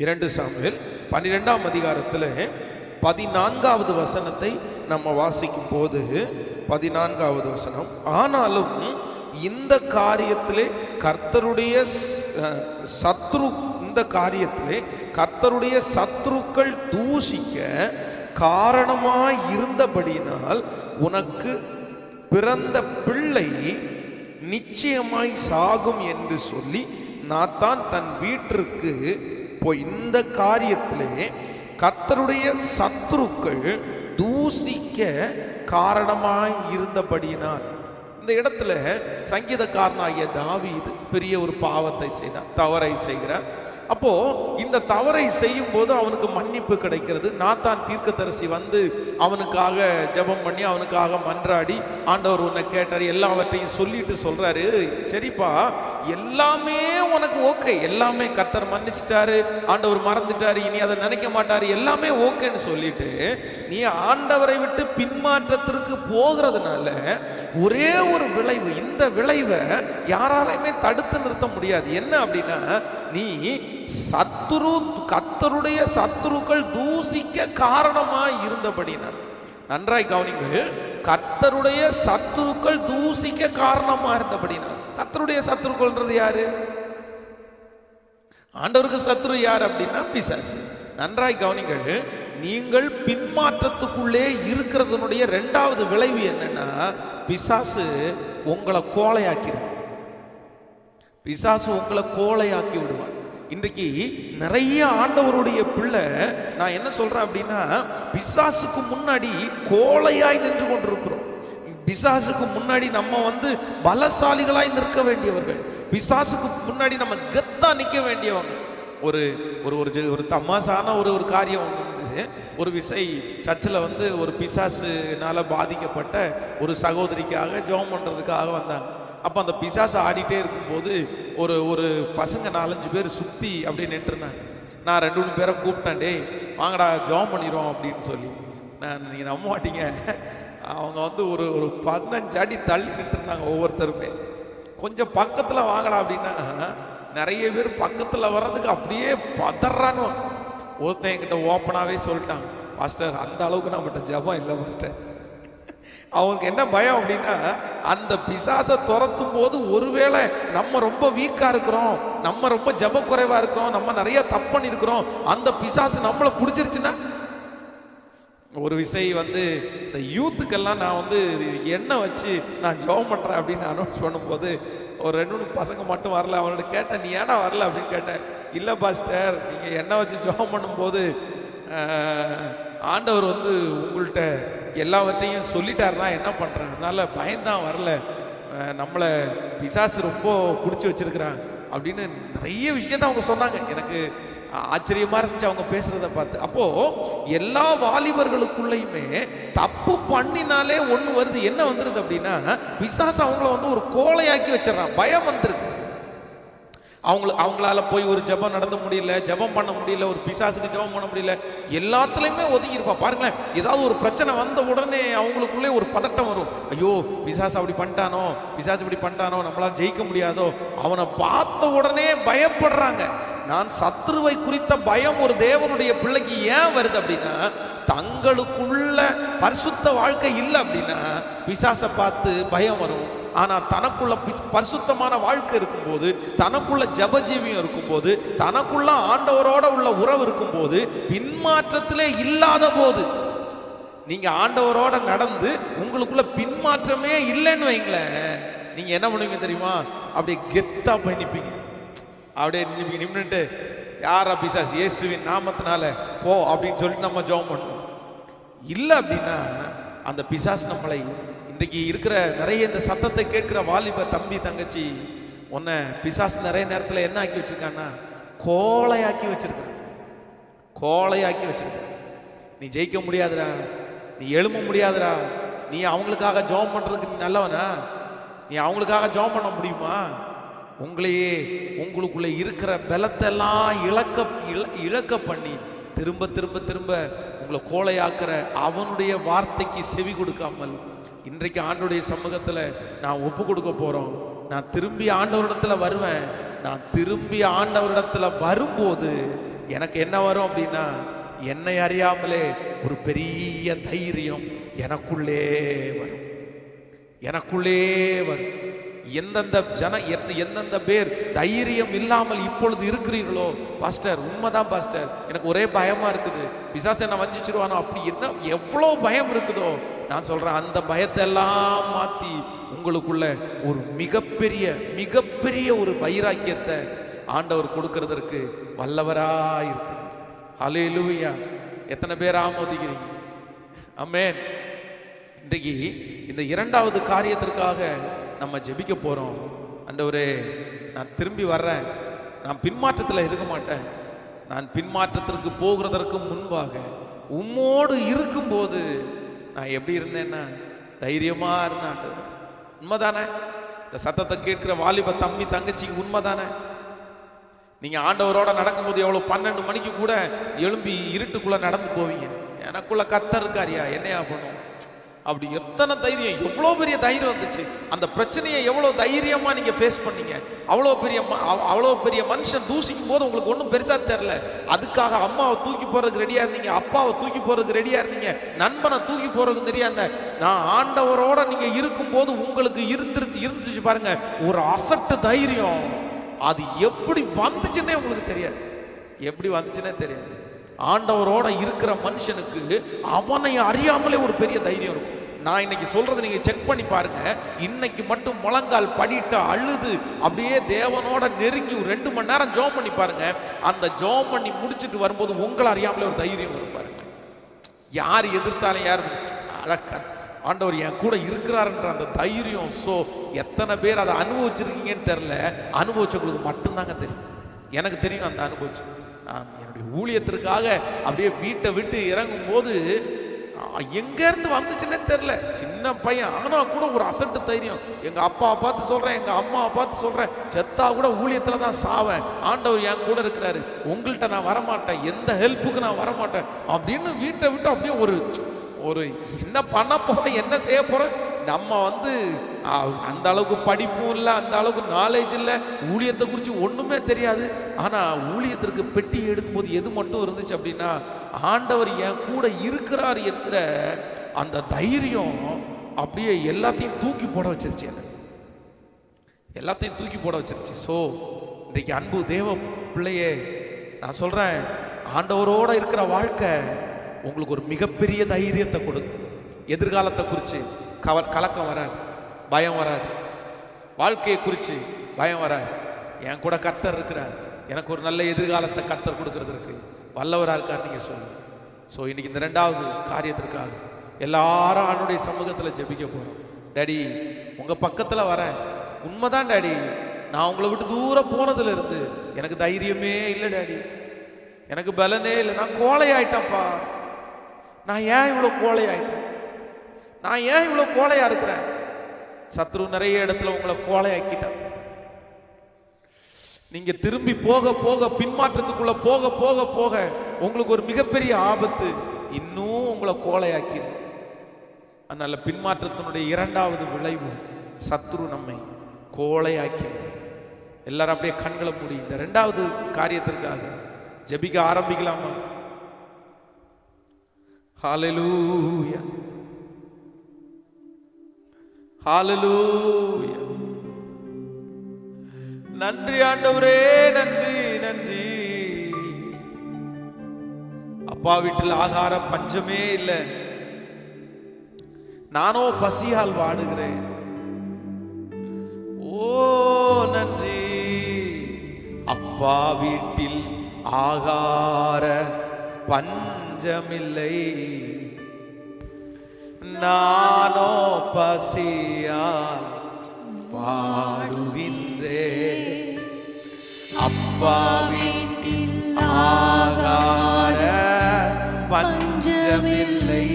இரண்டு சாமுவேல் பன்னிரெண்டாம் அதிகாரத்தில் பதினான்காவது வசனத்தை நம்ம வாசிக்கும் போது பதினான்காவது வசனம் ஆனாலும் இந்த காரியத்திலே கர்த்தருடைய சத்ரு இந்த காரியத்திலே கர்த்தருடைய சத்ருக்கள் தூஷிக்க காரணமாய் இருந்தபடியினால் உனக்கு பிறந்த பிள்ளை நிச்சயமாய் சாகும் என்று சொல்லி நாத்தான் தன் வீட்டிற்கு இப்போ இந்த காரியத்திலே கத்தருடைய சத்துருக்கள் தூசிக்க காரணமாய் இருந்தபடியினால் இந்த இடத்துல சங்கீதக்காரனாகிய தாவி இது பெரிய ஒரு பாவத்தை செய்தான் தவறை செய்கிறான் அப்போ இந்த தவறை செய்யும் போது அவனுக்கு மன்னிப்பு கிடைக்கிறது. நாத்தான் தீர்க்கதரிசி வந்து அவனுக்காக ஜெபம் பண்ணி அவனுக்காக மன்றாடி ஆண்டவர் உன்னை கேட்டார். எல்லாவற்றையும் சொல்லிட்டு சொல்றாரு. சரிப்பா எல்லாமே உனக்கு ஓகே. எல்லாமே கர்த்தர் மன்னிச்சிட்டாரு. ஆண்டவர் மறந்துட்டாரு. இனி அதை நினைக்க மாட்டாரு. எல்லாமே ஓகேன்னு சொல்லிட்டு நீ ஆண்டவரை விட்டு பின்மாற்றத்திற்கு போகிறதுனால ஒரே ஒரு விளைவு இந்த விளைவை யாராலையுமே தடுத்து நிறுத்த முடியாது. என்ன அப்படின்னா நீ சத்துரு கத்தருடைய சத்துருக்கள் தூசிக்க காரணமாய் இருந்தபடினார் நன்றாய் கவனிங்கள் கர்த்தருடைய சத்துருக்கள் தூசிக்க காரணமா இருந்தபடினார் கர்த்தருடைய சத்துருக்கள்ன்றது யாரு? ஆண்டவருக்கு சத்துரு யார் அப்படின்னா பிசாசு. நன்றாய் கவனிங்கள் நீங்கள் பின்மாற்றத்துக்குள்ளே இருக்கிறதுனுடைய ரெண்டாவது விளைவு என்னன்னா பிசாசு உங்களை கோலையாக்கிடுவான். பிசாசு உங்களை கோழையாக்கி விடுவான் இன்றைக்கு நிறைய ஆண்டவருடைய பிள்ளை நான் என்ன சொல்கிறேன் அப்படின்னா பிசாசுக்கு முன்னாடி கோழையாய் நின்று கொண்டிருக்கிறோம். பிசாசுக்கு முன்னாடி நம்ம வந்து பலசாலிகளாய் நிற்க வேண்டியவர்கள். பிசாசுக்கு முன்னாடி நம்ம கெத்தாக நிற்க வேண்டியவங்க. ஒரு ஒரு ஒரு ஒரு தமாசான ஒரு ஒரு காரியம் ஒன்று ஒரு விசை சர்ச்சில் வந்து ஒரு பிசாசுனால் பாதிக்கப்பட்ட ஒரு சகோதரிக்காக ஜெபம் பண்ணுறதுக்காக வந்தாங்க. அப்போ அந்த பிசாசை ஆடிட்டே இருக்கும்போது ஒரு ஒரு பசங்க நாலஞ்சு பேர் சுற்றி அப்படியே நின்றுருந்தேன் நான் ரெண்டு மூணு பேரை கூப்பிட்டேன் டேய் வாங்கடா ஜெபம் பண்ணிடுவோம் அப்படின்னு சொல்லி. நான் நீங்கள் நம்ப மாட்டீங்க. அவங்க வந்து ஒரு ஒரு பதினஞ்சு அடி தள்ளி நின்றுருந்தாங்க ஒவ்வொருத்தருமே. கொஞ்சம் பக்கத்தில் வாங்கடா அப்படின்னா நிறைய பேர் பக்கத்தில் வர்றதுக்கு அப்படியே பதறானு ஒருத்தன் என்கிட்ட ஓப்பனாகவே சொல்லிட்டான் மாஸ்டர் அந்த அளவுக்கு நம்மகிட்ட ஜபம் இல்லை மாஸ்டர். அவங்களுக்கு என்ன பயம் அப்படின்னா அந்த பிசாசை துரத்தும் போது ஒருவேளை நம்ம ரொம்ப வீக்காக இருக்கிறோம் நம்ம ரொம்ப ஜப குறைவாக இருக்கிறோம் நம்ம நிறைய தப்பு பண்ணியிருக்கிறோம் அந்த பிசாசு நம்மளை பிடிச்சிருச்சுன்னா? ஒரு விசை வந்து இந்த யூத்துக்கெல்லாம் நான் வந்து எண்ணெய் வச்சு நான் ஜெபம் பண்ணுறேன் அப்படின்னு அனௌன்ஸ் பண்ணும்போது ஒரு ரெண்டு மூணு பசங்க மட்டும் வரல அவனோட கேட்டேன் நீ ஏடா வரல? அப்படின்னு கேட்டேன். இல்லை பாஸ்டர் நீங்கள் எண்ணெய் வச்சு ஜெபம் பண்ணும்போது ஆண்டவர் வந்து உங்கள்கிட்ட எல்லாவற்றையும் சொல்லிட்டாருன்னா என்ன பண்ணுறேன் அதனால் பயந்தான் வரல. நம்மளை பிசாசு ரொம்ப பிடிச்சி வச்சுருக்கிறான் அப்படின்னு நிறைய விஷயத்த அவங்க சொன்னாங்க. எனக்கு ஆச்சரியமாக இருந்துச்சு அவங்க பேசுகிறத பார்த்து. அப்போது எல்லா வாலிபர்களுக்குள்ளேயுமே தப்பு பண்ணினாலே ஒன்று வருது. என்ன வந்துருது அப்படின்னா பிசாசு அவங்கள வந்து ஒரு கோழையாக்கி வச்சிடறான். பயம் வந்துருது. அவங்கள அவங்களால போய் ஒரு ஜெபம் நடத்த முடியல ஜெபம் பண்ண முடியல ஒரு பிசாசுக்கு ஜெபம் பண்ண முடியல எல்லாத்துலேயுமே ஒதுங்கி இருப்பா பாருங்களேன் ஏதாவது ஒரு பிரச்சனை வந்த உடனே அவங்களுக்குள்ளே ஒரு பதட்டம் வரும். ஐயோ பிசாசு அப்படி பண்ணிட்டானோ பிசாசு இப்படி பண்ணிட்டானோ நம்மளால் ஜெயிக்க முடியாதோ அவனை பார்த்த உடனே பயப்படுறாங்க. நான் சத்ருவை குறித்த பயம் ஒரு தேவனுடைய பிள்ளைக்கு ஏன் வருது அப்படின்னா தங்களுக்குள்ள பரிசுத்த வாழ்க்கை இல்லை அப்படின்னா பிசாசை பார்த்து பயம் வரும். ஆனால் தனக்குள்ள பரிசுத்தமான வாழ்க்கை இருக்கும்போது தனக்குள்ள ஜபஜீவியம் இருக்கும்போது தனக்குள்ள ஆண்டவரோட உள்ள உறவு இருக்கும்போது பின்மாற்றத்திலே இல்லாத போது நீங்க ஆண்டவரோட நடந்து உங்களுக்குள்ள பின்மாற்றமே இல்லைன்னு வைங்களேன். நீங்க என்ன பண்ணுவீங்க தெரியுமா? அப்படியே கெத்தா போய் அப்படியே நிப்பீங்க யார் யாரா பிசாஸ் இயேசுவின் நாமத்தினால போ அப்படின்னு சொல்லிட்டு நம்ம ஜெபம் பண்ணணும் இல்லை அப்படின்னா அந்த பிசாஸ் நம்மளை இன்றைக்கு இருக்கிற நிறைய இந்த சத்தத்தை கேட்கிற வாலிப தம்பி தங்கச்சி உன்னை பிசாஸ் நிறைய நேரத்தில் என்ன ஆக்கி வச்சிருக்கான்னா கோழையாக்கி வச்சிருக்கான். கோழையாக்கி வச்சிருக்கான். நீ ஜெயிக்க முடியாதுடா. நீ எழும்ப முடியாதுடா. நீ அவங்களுக்காக ஜெபம் பண்ணுறதுக்கு நீ நல்லவனா? நீ அவங்களுக்காக ஜெபம் பண்ண முடியுமா? உங்களையே உங்களுக்குள்ளே இருக்கிற பலத்தெல்லாம் இழக்க இழ- இழக்க பண்ணி திரும்ப திரும்ப திரும்ப உங்களை கோழையாக்குற அவனுடைய வார்த்தைக்கு செவி கொடுக்காமல் இன்றைக்கு ஆண்டுடைய சமூகத்தில் நான் ஒப்பு கொடுக்க போகிறோம் நான் திரும்பி ஆண்டவரிடத்தில் வருவேன். நான் திரும்பி ஆண்டவரிடத்தில் வரும்போது எனக்கு என்ன வரும் அப்படின்னா என்னை அறியாமலே ஒரு பெரிய தைரியம் எனக்குள்ளே வரும். எனக்குள்ளே வரும். எந்தெந்த ஜன எந்த- எந்தெந்த பேர் தைரியம் இல்லாமல் இப்பொழுது இருக்கிறீர்களோ பாஸ்டர் உண்மைதான் பாஸ்டர். எனக்கு ஒரே பயமா இருக்குது. பிசாஸ் என்ன வஞ்சிச்சிருவானோ அப்படி என்ன எவ்வளோ பயம் இருக்குதோ நான் சொல்றேன் அந்த பயத்தை எல்லாம் மாத்தி உங்களுக்குள்ள ஒரு மிகப்பெரிய மிகப்பெரிய ஒரு வைராக்கியத்தை ஆண்டவர் கொடுக்கறதற்கு வல்லவரா இருக்கிறார். லூயா எத்தனை பேர் ஆமோதிக்கிறீங்க? அம்மேன் இன்றைக்கு இந்த இரண்டாவது காரியத்திற்காக நம்ம ஜெபிக்க போகிறோம் அண்டவரே நான் திரும்பி வர்றேன். நான் பின்மாற்றத்தில் இருக்க மாட்டேன். நான் பின்மாற்றத்திற்கு போகிறதற்கு முன்பாக உம்மோடு இருக்கும்போது நான் எப்படி இருந்தேன்னா தைரியமாக இருந்தேன் ஆண்டவரே. உண்மைதானே? இந்த சத்தத்தை கேட்குற வாலிப தம்பி தங்கச்சிக்கு உண்மைதானே? நீங்கள் ஆண்டவரோட நடக்கும்போது எவ்வளோ பன்னெண்டு மணிக்கு கூட எழும்பி இருட்டுக்குள்ளே நடந்து போவீங்க. எனக்குள்ளே கத்தர் இருக்காரியா? என்னையா பண்ணும் அப்படி எத்தனை தைரியம்? எவ்வளோ பெரிய தைரியம் வந்துச்சு. அந்த பிரச்சனையை எவ்வளோ தைரியமாக நீங்கள் ஃபேஸ் பண்ணீங்க? அவ்வளோ பெரிய அவ்வளோ பெரிய மனுஷன் தூசிக்கும் போது உங்களுக்கு ஒன்றும் பெருசாக தெரில அதுக்காக அம்மாவை தூக்கி போகிறதுக்கு ரெடியாக இருந்தீங்க. அப்பாவை தூக்கி போகிறதுக்கு ரெடியாக இருந்தீங்க. நண்பனை தூக்கி போகிறதுக்கு தெரியாத நான் ஆண்டவரோட நீங்கள் இருக்கும்போது உங்களுக்கு இருந்து இருந்துச்சு பாருங்கள் ஒரு அசட்டு தைரியம். அது எப்படி வந்துச்சுன்னே உங்களுக்கு தெரியாது. எப்படி வந்துச்சுன்னே தெரியாது. ஆண்டவரோட இருக்கிற மனுஷனுக்கு அவனை அறியாமலே ஒரு பெரிய தைரியம் இருக்கும். நான் இன்னைக்கு சொல்றதை நீங்க செக் பண்ணி பாருங்க. இன்னைக்கு மட்டும் முழங்கால் படிட்டு அழுது அப்படியே தேவனோட நெருங்கி ஒரு ரெண்டு மணி நேரம் ஜோம் பண்ணி பாருங்க. அந்த ஜோம் பண்ணி முடிச்சிட்டு வரும்போது உங்களை அறியாமலே ஒரு தைரியம் வரும் பாருங்க. யார் எதிர்த்தாலும் யார் அழக்க ஆண்டவர் என் கூட இருக்கிறாருன்ற அந்த தைரியம் ஸோ எத்தனை பேர் அதை அனுபவிச்சிருக்கீங்கன்னு தெரில அனுபவிச்சவங்களுக்கு மட்டும்தாங்க தெரியும். எனக்கு தெரியும் அந்த அனுபவிச்சு. நான் என்னுடைய ஊழியத்திற்காக அப்படியே வீட்டை விட்டு இறங்கும் போது எங்கேருந்து வந்துச்சுன்னே தெரில சின்ன பையன் ஆனால் கூட ஒரு அசட்டு தைரியம். எங்கள் அப்பாவை பார்த்து சொல்கிறேன் எங்கள் அம்மாவை பார்த்து சொல்கிறேன் செத்தா கூட ஊழியத்தில் தான் சாவேன். ஆண்டவர் என் கூட இருக்கிறாரு. உங்கள்கிட்ட நான் வரமாட்டேன். எந்த ஹெல்ப்புக்கு நான் வரமாட்டேன். அப்படின்னு வீட்டை விட்டு அப்படியே ஒரு ஒரு என்ன பண்ண போகிறேன் என்ன செய்ய போகிறேன் நம்ம வந்து அந்த அளவுக்கு படிப்பும் இல்லை அந்த அளவுக்கு நாலேஜ் இல்லை ஊழியத்தை குறித்து ஒன்றுமே தெரியாது. ஆனால் ஊழியத்திற்கு பெட்டி எடுக்கும்போது எது மட்டும் இருந்துச்சு அப்படின்னா ஆண்டவர் என் கூட இருக்கிறார் என்கிற அந்த தைரியம் அப்படியே எல்லாத்தையும் தூக்கி போட வச்சிருச்சு என்னை. எல்லாத்தையும் தூக்கி போட வச்சிருச்சு. ஸோ இன்றைக்கு அன்பு தேவ பிள்ளையே நான் சொல்கிறேன் ஆண்டவரோட இருக்கிற வாழ்க்கை உங்களுக்கு ஒரு மிகப்பெரிய தைரியத்தை கொடுக்கும் எதிர்காலத்தை குறித்து கவ கலக்கம் வராது பயம் வராது. வாழ்க்கையை குறித்து பயம் வராது. என் கூட கர்த்தர் இருக்கிறார். எனக்கு ஒரு நல்ல எதிர்காலத்தை கர்த்தர் கொடுக்கறதுக்கு வல்லவராக இருக்கார் நீங்கள் சொல்லுங்க. ஸோ இன்னைக்கு இந்த ரெண்டாவது காரியத்திற்காக எல்லாரும் ஆண்டுடைய சமூகத்தில் ஜெபிக்க போகிறோம் டேடி உங்கள் பக்கத்தில் வரேன். உண்மைதான் டேடி நான் உங்களை விட்டு தூரம் போனதுலேருந்து எனக்கு தைரியமே இல்லை டேடி எனக்கு பலனே இல்லை. நான் கோழையாயிட்டேன்ப்பா. நான் ஏன் இவ்வளோ கோழையாயிட்டேன்? நான் ஏன் இவ்வளோ கோழையா இருக்கிறேன்? சத்ரு நிறைய இடத்துல உங்களை கோழையாக்கிட்டான். நீங்க திரும்பி போக போக பின்மாற்றத்துக்குள்ள போக போக போக உங்களுக்கு ஒரு மிகப்பெரிய ஆபத்து. இன்னும் உங்களை கோழையாக்கிடும் அதனால பின்மாற்றத்தினுடைய இரண்டாவது விளைவு சத்ரு நம்மை கோழையாக்கி. எல்லாரும் அப்படியே கண்களை மூடி இந்த ரெண்டாவது காரியத்திற்காக ஜெபிக்க ஆரம்பிக்கலாமா? ஹalleluya. ஹalleluya நன்றி ஆண்டவரே நன்றி நன்றி. அப்பா வீட்டில் ஆகார பஞ்சமே இல்லை. நானோ பசியால் வாடுகிறேன். ஓ நன்றி. அப்பா வீட்டில் ஆகார பஞ்சமில்லை. நானோ பசியால் பாடுகின்றே. அப்பா வீட்டில் ஆகார பஞ்சமில்லை.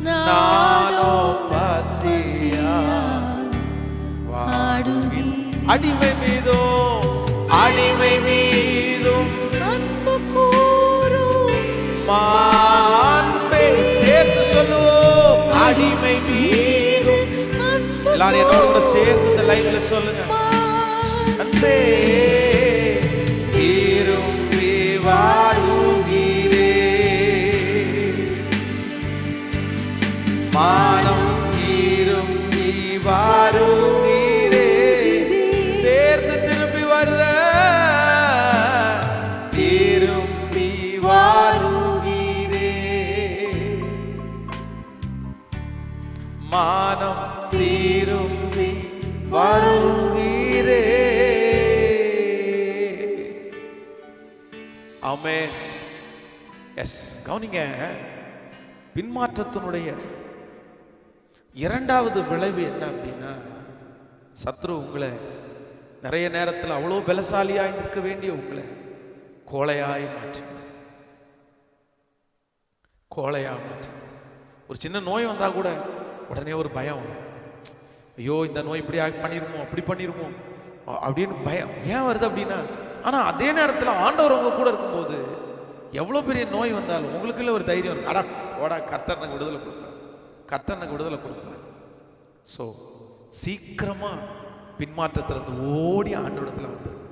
நானோ பசியால் மீதோ அடிமை எல்லாரும் என்னோட கூட சேர்ந்து இந்த லைவ்ல சொல்லுங்க. அன்பே. ஆமே எஸ் கவனிங்க பின்மாற்றத்தினுடைய இரண்டாவது விளைவு என்ன அப்படின்னா சத்ரு உங்களை நிறைய நேரத்தில் அவ்வளோ பலசாலியாய் நிற்க வேண்டிய உங்களை கோழையாய் மாற்று. கோழையாக மாற்று. ஒரு சின்ன நோய் வந்தா கூட உடனே ஒரு பயம் வரும். ஐயோ இந்த நோய் இப்படி ஆகி அப்படி பண்ணிடுமோ அப்படின்னு பயம். ஏன் வருது அப்படின்னா ஆனால் அதே நேரத்தில் ஆண்டவர் அவங்க கூட இருக்கும்போது எவ்வளோ பெரிய நோய் வந்தாலும் உங்களுக்குள்ள ஒரு தைரியம் இருக்கு. அடா ஓடா கர்த்தர் எனக்கு விடுதலை கொடுப்பார். கர்த்தர் எனக்கு விடுதலை கொடுப்பார். ஸோ சீக்கிரமாக பின்மாற்றத்திலிருந்து ஓடி ஆண்டவரத்தில் வந்துருங்க.